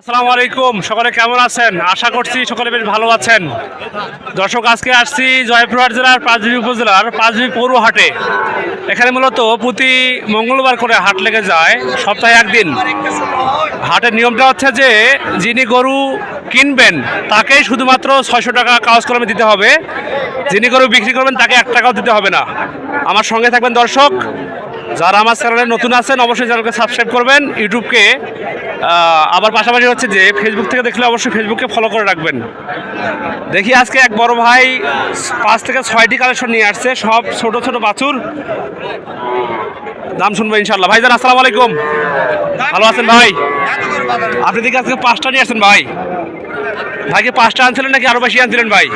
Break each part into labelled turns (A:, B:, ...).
A: আসসালামু আলাইকুম, সকলে কেমন আছেন? আশা করছি সকলে বেশ ভালো আছেন। দর্শক, আজকে আসছি জয়পুরহাট জেলার পাঁচবি উপজেলার পাঁচবি পৌর হাটে এখানে মূলত প্রতি মঙ্গলবার করে হাট লেগে যায়, সপ্তাহে একদিন। হাটের নিয়মটা হচ্ছে যে, যিনি গরু কিনবেন, তাকেই শুধুমাত্র ছয়শো টাকা কাগজ কলমে দিতে হবে। যিনি গরু বিক্রি করবেন, তাকে এক টাকাও দিতে হবে না। আমার সঙ্গে থাকবেন দর্শক, যারা আমার চ্যানেলে নতুন আছেন, অবশ্যই চ্যানেলকে সাবস্ক্রাইব করবেন। ইউটিউবকে আবার পাশাপাশি হচ্ছে যে ফেসবুক থেকে দেখলে অবশ্যই ফেসবুককে ফলো করে রাখবেন। দেখি আজকে এক বড় ভাই পাঁচ থেকে ছয়টি কালেকশন নিয়ে আসছে, সব ছোট ছোট বাছুর। দাম শুনব ইনশাল্লাহ ভাই জান আসসালামু আলাইকুম। ভালো আছেন ভাই? আপনি দেখি আজকে পাঁচটা নিয়ে আসছেন ভাই। ভাইকে পাঁচটা আনছিলেন নাকি আরও বেশি আনছিলেন ভাই?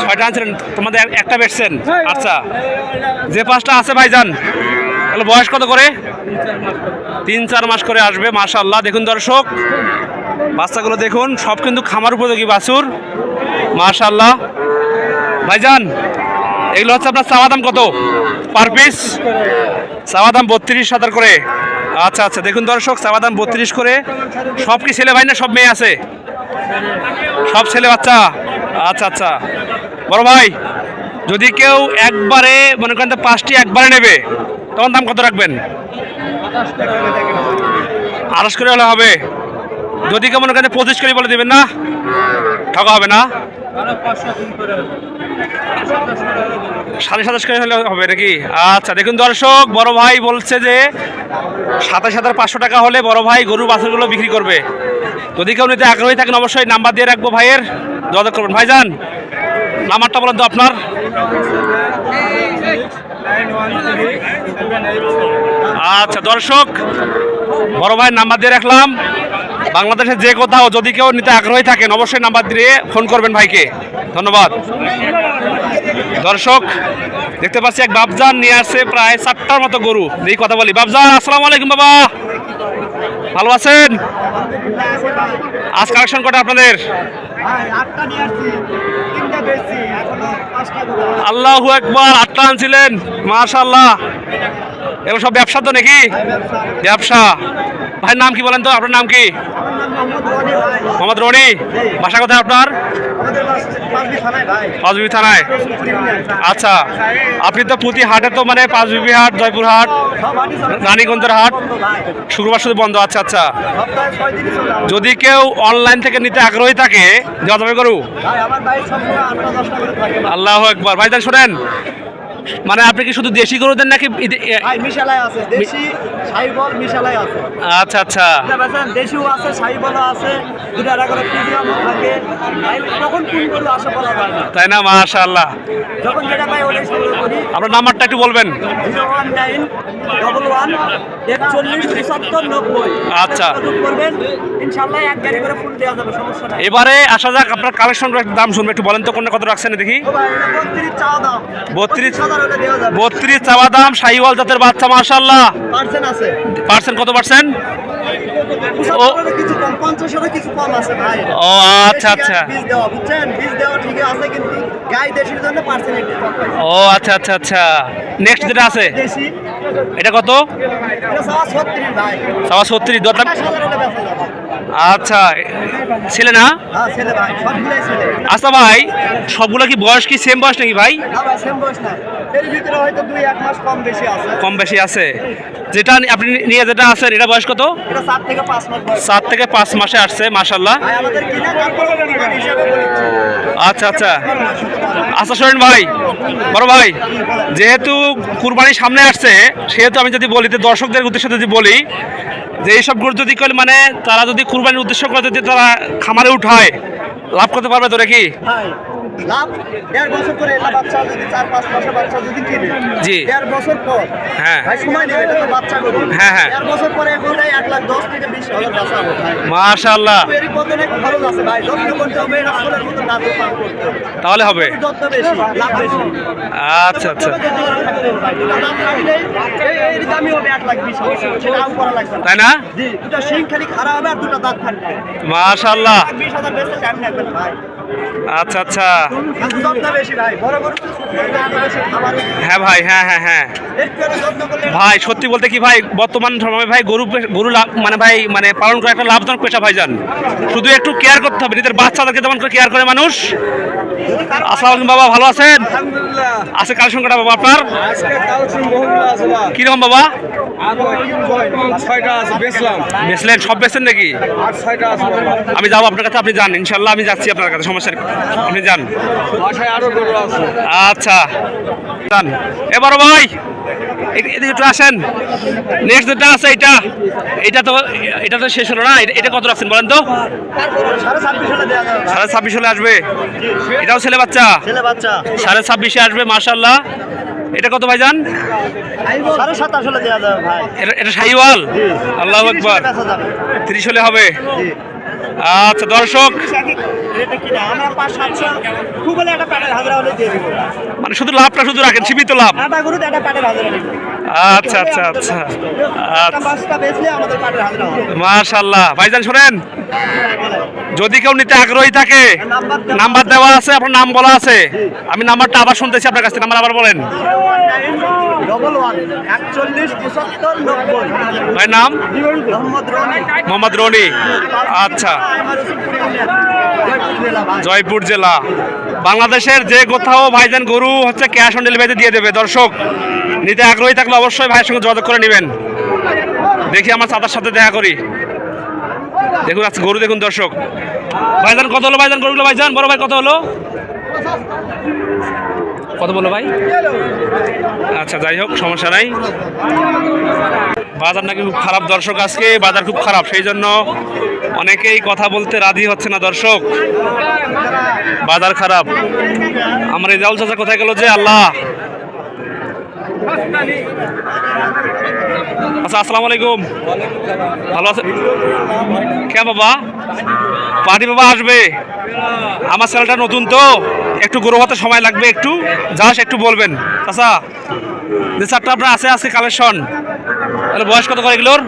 A: ছয়টা আনছিলেন, তোমাদের একটা বেচছেন। আচ্ছা। যে পাঁচটা আছে ভাই যান তাহলে বয়স কত করে? তিন চার মাস করে আসবে মাশাল্লাহ দেখুন দর্শক, বাচ্চাগুলো দেখুন, সব কিন্তু খামার উপযোগী বাছুর মাশাল্লাহ ভাইজান, এগুলো হচ্ছে আপনার চাওয়া দাম কত? Per piece? চাওয়া দাম বত্রিশ হাজার করে। আচ্ছা আচ্ছা দেখুন দর্শক, চাওয়া দাম বত্রিশ করে। সব কি ছেলে ভাই না সব মেয়ে আছে? সব ছেলে বাচ্চা? আচ্ছা আচ্ছা। বড় ভাই, যদি কেউ একবারে মনে করেন পাঁচটি একবারে নেবে তখন দাম কত রাখবেন? আড়াইশ করে হলে হবে। যদি কেউ মনে করেন পঁচিশ করে বলে দেবেন না, ঠকা হবে না। সাড়ে সাতাশ করে হলে হবে নাকি? আচ্ছা দেখুন দর্শক, বড় ভাই বলছে যে সাতাশ হাজার পাঁচশো টাকা হলে বড় ভাই গরু বাছুরগুলো বিক্রি করবে। যদি কেউ নিতে আগ্রহী থাকেন, অবশ্যই নাম্বার দিয়ে রাখব ভাইয়ের। যোগাযোগ করবেন। ভাইজান, নাম্বারটা বলেন তো আপনার। আচ্ছা দর্শক, বড় ভাই নাম্বার দিয়ে রাখলাম। বাংলাদেশের যে কোথাও যদি কেউ নিতে আগ্রহী থাকেন, অবশ্যই নাম্বার দিয়ে ফোন করবেন ভাইকে। ধন্যবাদ। দর্শক, দেখতে পাচ্ছি এক বাবজান নিয়ে আসছে প্রায় চারটার মতো গরু। এই কথা বলি। বাবজান আসসালামু আলাইকুম বাবা। ভালো আছেন? আজ কালেকশন কটা আপনাদের? আল্লাহু একবার আটটা আনছিলেন মাশাল্লাহ এগুলো সব ব্যবসা তো নাকি? ব্যবসা। ভাই নাম কি বলেন তো? আপনার নাম কি? মোহাম্মদ রনি বাসা কোথায় আপনার? পাঁচবিবি থানায় আচ্ছা আপনি তো প্রতি হাটে তো মানে পাঁচবিবি হাট জয়পুর হাট রানীগঞ্জের হাট শুক্রবার শুধু বন্ধ আচ্ছা আচ্ছা। যদি কেউ অনলাইন থেকে নিতে আগ্রহী থাকে যাওয়া যাবে করু আল্লাহ একবার ভাই তাহলে শোনেন মানে আপনি কি শুধু দেশি গরু দেন নাকি
B: মিশালাই আছে। দেশি সাইবল মিশালাই আছে।
A: আচ্ছা আচ্ছা।
B: দেশিও আছে সাইবলও আছে দুটা আলাদা করে প্রিমিয়াম থাকে। ভাই কোন গরু আসে বলা যায় না।
A: তাই না? মাশাআল্লাহ।
B: যখন যেটা পাই ওটাই সংগ্রহ করি।
A: আপনার নাম্বারটা একটু বলবেন।
B: Zero one nine double one একচল্লিশ পঁচাত্তর নব্বই।
A: আচ্ছা।
B: করবেন। ইনশাল্লাহ এক গাড়ি করে ফুল দেওয়া যাবে সমস্যা নাই।
A: এবারে আসা যাক আপনার কালেকশন দাম শুনবে। একটু বলেন তো কোনটা কত রাখছেন দেখি
B: বত্রিশ চাওয়া দাম।
A: 32 বত্রিশ চাওয়া দাম শাহিওয়াল জাতের বাচ্চা মাশাল্লাহ
B: পার্সেন্ট
A: কত পার্সেন্ট? ও আচ্ছা আচ্ছা।
B: হয়।
A: ও আচ্ছা আচ্ছা আচ্ছা। নেক্সট যেটা আছে? এটা কত? সবা ছত্রিশ দরদাম আচ্ছা ছেলে না?
B: হ্যাঁ
A: আচ্ছা ভাই সবগুলো কি বয়স কি সেম বয়স নাকি ভাই?
B: ভাই সেম বয়স না এর ভিতরে হয়তো দুই এক মাস কম বেশি আছে।
A: কম বেশি আছে। যেটা আপনি নিয়ে যেটা আছেন এটা বয়স কত?
B: এটা সাত থেকে পাঁচ মাস বয়স।
A: সাত থেকে পাঁচ মাসে আসছে
B: আমাদের কিনা বলেছি
A: আচ্ছা আচ্ছা। আচ্ছা শোনেন ভাই বড় ভাই যেহেতু কুরবানি সামনে আসছে সেহেতু আমি যদি বলি যে দর্শকদের উদ্দেশ্যে যদি বলি যে এইসব গরু যদি করে মানে তারা যদি কুরবানির উদ্দেশ্য করে যদি তারা খামারে উঠায় লাভ করতে পারবে তোরা
B: কি লাভ দেড় বছর করে এলা বাচ্চা যদি চার পাঁচ মাসের বাচ্চা যদি কিনে
A: জি।
B: দেড় বছর পর
A: হ্যাঁ।
B: ভাই সময় নেবে এটা তো বাচ্চা গরু।
A: হ্যাঁ, হ্যাঁ।
B: দেড় বছর পরে এখন এক লাখ দশ থেকে বিশ হাজার বাচ্চা হবে ভাই।
A: মাশাল্লাহ
B: এরই পতন খরচ আছে ভাই। যত্ন করতে হবে এটা আসলের মতো না পান করতে
A: তাহলে হবে।
B: যত্ন বেশি লাভ বেশি।
A: আচ্ছা আচ্ছা।
B: এর দামই হবে এক লাখ বিশ হাজার। সেটা আউ করা লাগবে।
A: তাই না?
B: জি দুটা শিং খালি খারাপ হবে আর দুটা দাঁত থাকবে
A: মাশাল্লাহ
B: লাখ বিশ হাজার বেশি টাইম লাগবে ভাই?
A: আচ্ছা আচ্ছা।
B: ভাই
A: হ্যাঁ ভাই হ্যাঁ হ্যাঁ হ্যাঁ। ভাই সত্যি বলতে কি ভাই বর্তমান সময়ে ভাই গরু গরু লাভ মানে ভাই মানে পালন করা একটা লাভজনক পেশা ভাইজান। শুধু একটু কেয়ার করতে হবে নিজের বাচ্চাদেরকে যেমন করে কেয়ার করে মানুষ। আসসালামু বাবা ভালো আছেন? আছে কালেকশন কটা বাবা আপনার? কীরকম বাবা? বেচলেন সব নাকি। আমি যাব আপনার কাছে আপনি যান ইনশাল্লাহ আমি যাচ্ছি আপনার কাছে সমস্যা নেই। আপনি যান। আচ্ছা। যান। এবার ভাই এদিকে একটু আসেন। নেক্সট যেটা আছে এটা। এটা তো এটা তো শেষ হলো না এটা- এটা কত রাখছেন বলেন তো?
B: সাড়ে ছাব্বিশ হলে
A: আসবে। এটাও ছেলে বাচ্চা?
B: ছেলে বাচ্চা।
A: সাড়ে ছাব্বিশে আসবে মার্শাল্লাহ এটা কত ভাই। যান এটা শাহিওয়াল আল্লাহ
B: আকবর।
A: তিরিশ হলে হবে? আচ্ছা দর্শক
B: রেটে কিনা? আমরা পাঁচ সাতশো খুব হলে একটা প্যাটের হাজার হলে দিয়ে দেবো।
A: মানে শুধু লাভটা শুধু রাখেন সীমিত লাভ।
B: একটা প্যাটের হাজার
A: আচ্ছা আচ্ছা আচ্ছা। আচ্ছা
B: বেচলে আমাদের প্যাটের হাজার
A: মাশাল্লাহ ভাইজান শোনেন যদি কেউ নিতে আগ্রহী থাকে
B: নাম্বার দেওয়া
A: আছে আপনার নাম বলা আছে। আমি নাম্বারটা আবার শুনতেছি আপনার কাছ থেকে নাম্বার আবার বলেন। ভাই নাম?
B: মোহাম্মদ রনি।
A: আচ্ছা।
B: জয়পুর জেলা।
A: বাংলাদেশের যে কোথাও ভাইজান গরু হচ্ছে ক্যাশ অন ডেলিভারিতে দিয়ে দেবে। দর্শক, নিতে আগ্রহী থাকলে অবশ্যই ভাইয়ের সঙ্গে যোগাযোগ করে নেবেন। দেখি আমার চাতার সাথে দেখা করি। দেখুন, আজকে গরু দেখুন দর্শক। ভাইজান, কত হলো ভাইজান গরুগুলো? ভাইজান, বড় ভাই কত হলো? কত বলো ভাই? আচ্ছা যাই হোক, সমস্যা নাই। বাজার নাকি খুব খারাপ দর্শক আজকে, বাজার খুব খারাপ। সেই জন্য অনেকেই কথা বলতে রাজি হচ্ছে না, দর্শক। বাজার খারাপ। আমার রেজাউল চাচা কোথায় গেল যে? আল্লাহ। আচ্ছা আসসালামু আলাইকুম। ভালো আছে? কে বাবা? পার্টি বাবা আসবে। আমার ছেলেটা নতুন তো। একটু গরু হতে সময় লাগবে একটু। যাস, একটু বলবেন। আচ্ছা যে চারটা আপনার আছে আজকে কালেকশন তাহলে বয়স কত করে এগুলোর?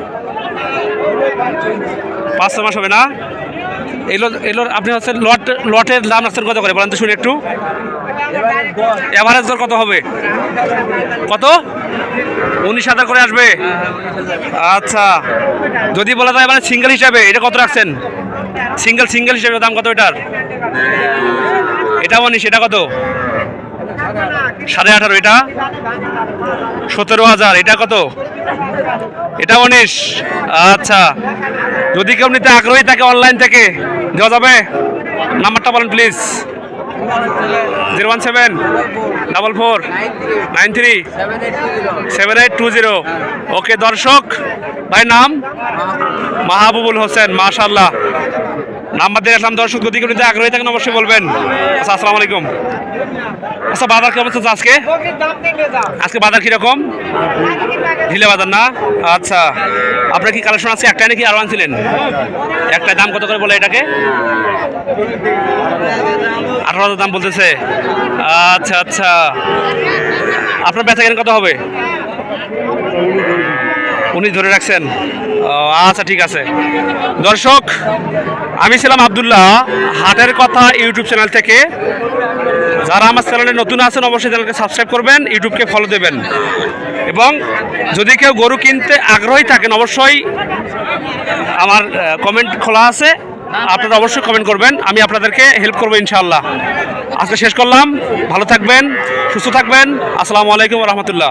A: পাঁচ ছ মাস হবে না? এগুলো এগুলোর আপনি হচ্ছে লট লটের দাম রাখছেন কত করে? বলেন তো শুনি একটু। এভারেজ দর কত হবে? কত? উনিশ হাজার করে আসবে। আচ্ছা। যদি বলা যায় মানে সিঙ্গেল হিসাবে, এটা কত রাখছেন? সিঙ্গেল সিঙ্গেল হিসাবে দাম কত এটার? এটা উনিশ, এটা কত? সাড়ে আঠারো, এটা? সতেরো হাজার, এটা কত? এটা উনিশ। আচ্ছা যদি কেউ নিতে আগ্রহী থাকে অনলাইন থেকে, দেওয়া যাবে? নাম্বারটা বলেন please zero one seven double four nine three seven eight two zero okay দর্শক ভাই নাম? মাহবুবুল হোসেন মাশাল্লাহ নাম্বার দিয়ে আসলাম, দর্শক, যদি কেউ আগ্রহী থাকেন, অবশ্যই বলবেন। আচ্ছা আসসালামু আলাইকুম। আচ্ছা বাজার কেমন চলছে আজকে? আজকে বাজার কীরকম? ঢিলে বাজার না? আচ্ছা আপনার কি কালেকশন আছে? একটাই নাকি আরও আনছিলেন? একটা দাম কত করে বলে এটাকে? আঠারো হাজার দাম বলতেছে। আচ্ছা আচ্ছা। আপনার ব্যথা কত হবে? উনি ধরে রাখছেন? আচ্ছা ঠিক আছে। দর্শক, আমি ছিলাম আবদুল্লাহ। হাটের কথা ইউটিউব চ্যানেল থেকে। যারা আমার চ্যানেলে নতুন আছেন, অবশ্যই চ্যানেলকে সাবস্ক্রাইব করবেন, ইউটিউবকে ফলো দেবেন। এবং যদি কেউ গরু কিনতে আগ্রহী থাকেন, অবশ্যই আমার কমেন্ট খোলা আছে। আপনারা অবশ্যই কমেন্ট করবেন। আমি আপনাদেরকে হেল্প করব, ইনশাআল্লাহ। আজকে শেষ করলাম। ভালো থাকবেন, সুস্থ থাকবেন। আসসালামু আলাইকুম রহমতুল্লাহ।